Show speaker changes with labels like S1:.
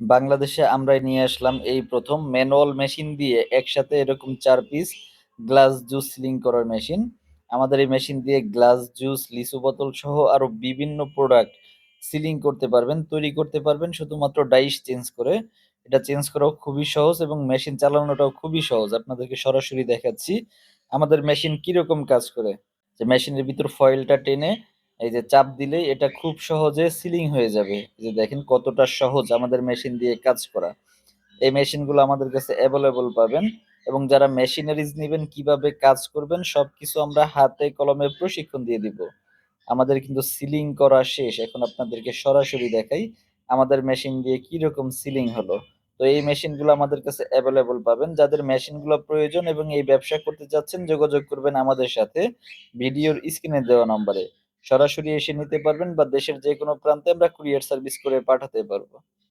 S1: বাংলাদেশে আমরা নিয়ে আসলাম এই প্রথম ম্যানুয়াল মেশিন দিয়ে একসাথে এরকম চার পিস গ্লাস জুস সিলিং করার মেশিন। আমাদের এই মেশিন দিয়ে গ্লাস জুস লিচু বোতল সহ আরও বিভিন্ন প্রোডাক্ট সিলিং করতে পারবেন, তৈরি করতে পারবেন, শুধুমাত্র ডাইস চেঞ্জ করে। এটা চেঞ্জ করাও খুবই সহজ এবং মেশিন চালানোটাও খুবই সহজ। আপনাদেরকে সরাসরি দেখাচ্ছি। আমাদের মেশিন কীরকম কাজ করে? যে মেশিনের ভিতর ফয়েলটা টেনে এই যে চাপ দিলেই এটা খুব সহজে সিলিং হয়ে যাবে। যে দেখেন কতটা সহজ আমাদের মেশিন দিয়ে কাজ করা। এই মেশিনগুলো আমাদের কাছে অ্যাভেলেবল পাবেন এবং যারা মেশিনারিজ নেবেন, কীভাবে কাজ করবেন, সবকিছু আমরা হাতে কলমে প্রশিক্ষণ দিয়ে দিব। আমাদের কিন্তু সিলিং করা শেষ। এখন আপনাদেরকে সরাসরি দেখাই আমাদের মেশিন দিয়ে কি রকম সিলিং হলো। তো এই মেশিনগুলো আমাদের কাছে অ্যাভেলেবল পাবেন। যাদের মেশিনগুলো প্রয়োজন এবং এই ব্যবসা করতে চাচ্ছেন, যোগাযোগ করবেন আমাদের সাথে। ভিডিওর স্ক্রিনে দেওয়া নম্বরে। সরাসরি এসে নিতে পারবেন বা দেশের যে কোনো প্রান্তে আমরা কুরিয়ার সার্ভিস করে পাঠাতে পারব।